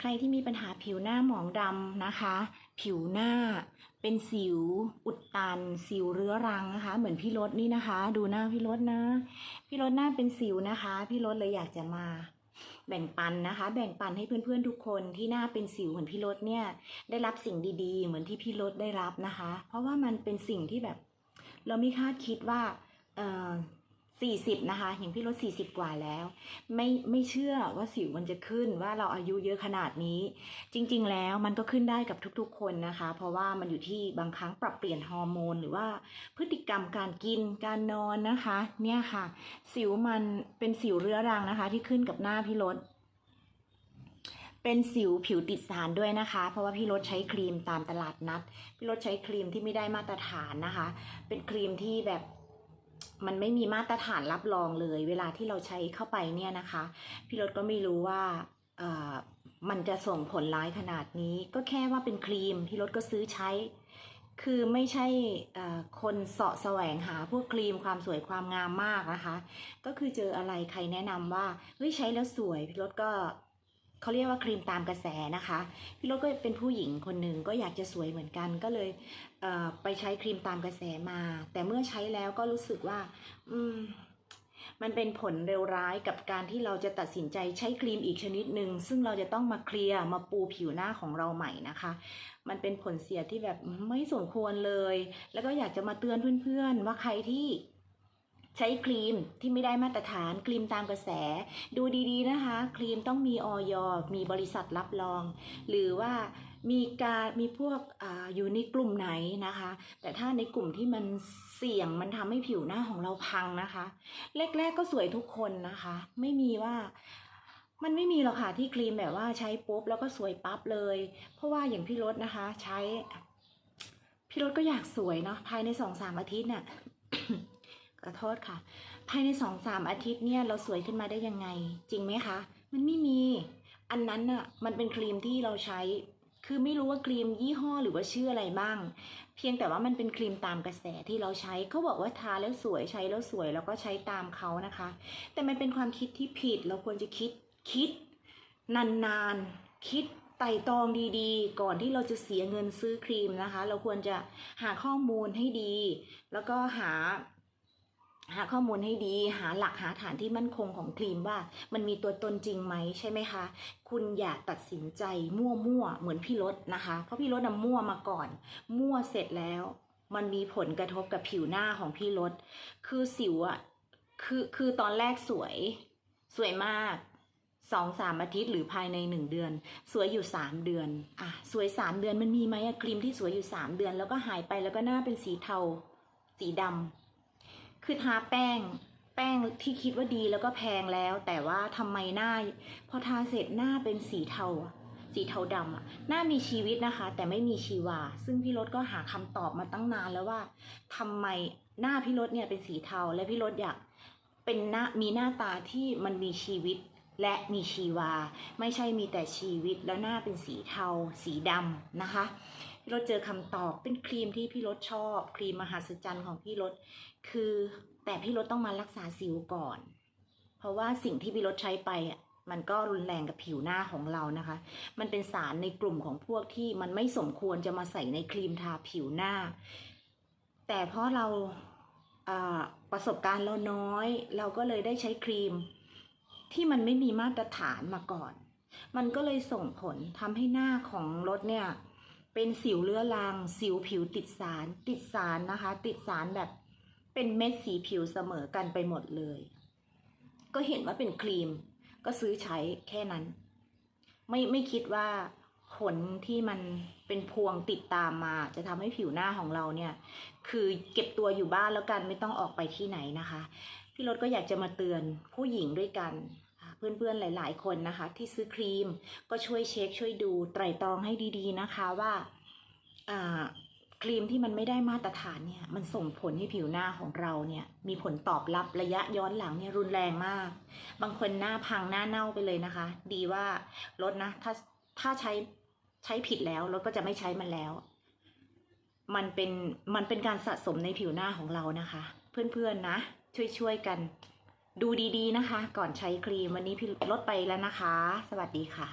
ใครที่มีปัญหาผิวหน้าหมองดำนะคะ ผิวหน้าเป็นสิวอุดตัน สิวเรื้อรังนะคะ เหมือนพี่รถนี่นะคะ ดูหน้าพี่รถนะ พี่รถหน้าเป็นสิวนะคะ พี่รถเลยอยากจะมาแบ่งปันนะคะ แบ่งปันให้เพื่อนๆทุกคนที่หน้าเป็นสิวเหมือนพี่รถเนี่ย ได้รับสิ่งดีๆ เหมือนที่พี่รถได้รับนะคะ เพราะว่ามันเป็นสิ่งที่แบบ เราไม่คาดคิดว่า สี่สิบนะคะ อย่างพี่รถสี่สิบกว่าแล้ว ไม่ไม่เชื่อว่าสิวมันจะขึ้นว่าเราอายุเยอะขนาดนี้ จริง ๆ แล้วมันก็ขึ้นได้กับทุกๆ คนนะคะ เพราะว่ามันอยู่ที่บางครั้งปรับเปลี่ยนฮอร์โมนหรือว่าพฤติกรรมการกินการนอนนะคะ เนี่ยค่ะ สิวมันเป็นสิวเรื้อรังนะคะ ที่ขึ้นกับหน้าพี่รถเป็นสิวผิวติดสารด้วยนะคะ เพราะว่าพี่รถใช้ครีมตามตลาดนัด พี่รถใช้ครีมที่ไม่ได้มาตรฐานนะคะ เป็นครีมที่แบบ มันไม่มีมาตรฐานรับรองเลย เวลาที่เราใช้เข้าไปเนี่ยนะคะ พี่รถก็ไม่รู้ว่าอ่อมันจะส่งผลร้ายขนาดนี้ ก็แค่ว่าเป็นครีมพี่รถก็ซื้อใช้ คือไม่ใช่อ่อคนเสาะแสวงหาพวกครีมความสวยความงามมากนะคะ ก็คือเจออะไรใครแนะนำว่าเฮ้ยใช้แล้วสวยพี่รถก็ เขาเรียกว่าครีมตามกระแสนะคะ พี่รถก็เป็นผู้หญิงคนหนึ่งก็อยากจะสวยเหมือนกันก็เลยเไปใช้ครีมตามกระแสมา แต่เมื่อใช้แล้วก็รู้สึกว่า อืมมันเป็นผลเร็วร้ายกับการที่เราจะตัดสินใจใช้ครีมอีกชนิดหนึ่งซึ่งเราจะต้องมาเคลียร์มาปูผิวหน้าของเราใหม่นะคะ มันเป็นผลเสียที่แบบไม่สมควรเลย แล้วก็อยากจะมาเตือนเพื่อนๆว่าใครที่ ใช้ครีมที่ไม่ได้มาตรฐานครีมตามกระแส ดูดีๆนะคะ ครีมต้องมีออยมีบริษัทรับรอง หรือว่ามีการมีพวกออยู่ในกลุ่มไหนนะคะ แต่ถ้าในกลุ่มที่มันเสี่ยงมันทำให้ผิวหน้าของเราพังนะคะ แรก ๆก็สวยทุกคนนะคะ ไม่มีว่ามันไม่มีหรอกค่ะที่ครีมแบบว่าใช้ปุ๊บแล้วก็สวยปั๊บเลย เพราะว่าอย่างพี่รถนะคะ ใช้ พี่รถก็อยากสวยเนาะภายในสองสามอาทิตย์เนี่ย ขอโทษค่ะ ภายในสองสามอาทิตย์เนี่ยเราสวยขึ้นมาได้ยังไง จริงไหมคะ มันไม่มี อันนั้นน่ะมันเป็นครีมที่เราใช้ คือไม่รู้ว่าครีมยี่ห้อหรือว่าชื่ออะไรบ้าง เพียงแต่ว่ามันเป็นครีมตามกระแสที่เราใช้เขาบอกว่าทาแล้วสวยใช้แล้วสวยแล้วก็ใช้ตามเขานะคะ แต่มันเป็นความคิดที่ผิดเราควรจะคิดคิด นานๆคิดไต่ตองดีๆ ก่อนที่เราจะเสียเงินซื้อครีมนะคะ เราควรจะหาข้อมูลให้ดี แล้วก็หา หาข้อมูลให้ดี หาหลักหาฐานที่มั่นคงของครีมว่า มันมีตัวตนจริงไหมใช่ไหมคะ คุณอย่าตัดสินใจมั่วๆเหมือนพี่รถนะคะ เพราะพี่รถน่ะมั่วมาก่อน มั่วเสร็จแล้ว มันมีผลกระทบกับผิวหน้าของพี่รถคือสิวอะคือคือตอนแรกสวย สวยมากสองสามอาทิตย์หรือภายในหนึ่งเดือน สวยอยู่สามเดือนอะสวยสามเดือนมันมีไหมอะครีมที่สวยอยู่สามเดือน แล้วก็หายไปแล้วก็หน้าเป็นสีเทา สีดำ คือทาแป้ง แป้งที่คิดว่าดีแล้วก็แพงแล้ว แต่ว่าทำไมหน้า พอทาเสร็จหน้าเป็นสีเทาสีเทาดำอะหน้ามีชีวิตนะคะ แต่ไม่มีชีวา ซึ่งพี่รถก็หาคำตอบมาตั้งนานแล้วว่าทำไมหน้าพี่รถเนี่ยเป็นสีเทาและพี่รถอยากเป็นหน้ามีหน้าตาที่มันมีชีวิตและมีชีวา ไม่ใช่มีแต่ชีวิตแล้วหน้าเป็นสีเทา สีดำนะคะ พี่รถเจอคำตอบเป็นครีมที่พี่รถชอบ ครีมมหัศจรรย์ของพี่รถคือแต่พี่รถต้องมารักษาสิวก่อน เพราะว่าสิ่งที่พี่รถใช้ไปมันก็รุนแรงกับผิวหน้าของเรานะคะ มันเป็นสารในกลุ่มของพวกที่มันไม่สมควรจะมาใส่ในครีมทาผิวหน้า แต่เพราะเราอ่าประสบการณ์เราน้อย เราก็เลยได้ใช้ครีม ที่มันไม่มีมาตรฐานมาก่อน มันก็เลยส่งผลทำให้หน้าของรถเนี่ย เป็นสิวเรื้อรัง สิวผิวติดสาร ติดสารนะคะ ติดสารแบบเป็นเม็ดสีผิวเสมอกันไปหมดเลย ก็เห็นว่าเป็นครีม ก็ซื้อใช้แค่นั้น ไม่ไม่คิดว่าผลที่มันเป็นพวงติดตามมา จะทำให้ผิวหน้าของเราเนี่ย คือเก็บตัวอยู่บ้านแล้วกันไม่ต้องออกไปที่ไหนนะคะ พี่รถก็อยากจะมาเตือนผู้หญิงด้วยกัน เพื่อนๆหลาย ๆ คนนะคะ ที่ซื้อครีมก็ช่วยเช็คช่วยดูไตรตรองให้ดีๆนะคะว่าครีมที่มันไม่ได้มาตรฐานเนี่ยมันส่งผลให้ผิวหน้าของเราเนี่ยมีผลตอบรับระยะย้อนหลังเนี่ยรุนแรงมาก บางคนหน้าพังหน้าเน่าไปเลยนะคะ ดีว่ารถนะถ้าถ้าใช้ใช้ผิดแล้วรถก็จะไม่ใช้มันแล้ว มันเป็นมันเป็นการสะสมในผิวหน้าของเรานะคะ เพื่อนๆนะ ช่วยๆกัน ดูดีๆนะคะ ก่อนใช้ครีมวันนี้พี่ลดไปแล้วนะคะ สวัสดีค่ะ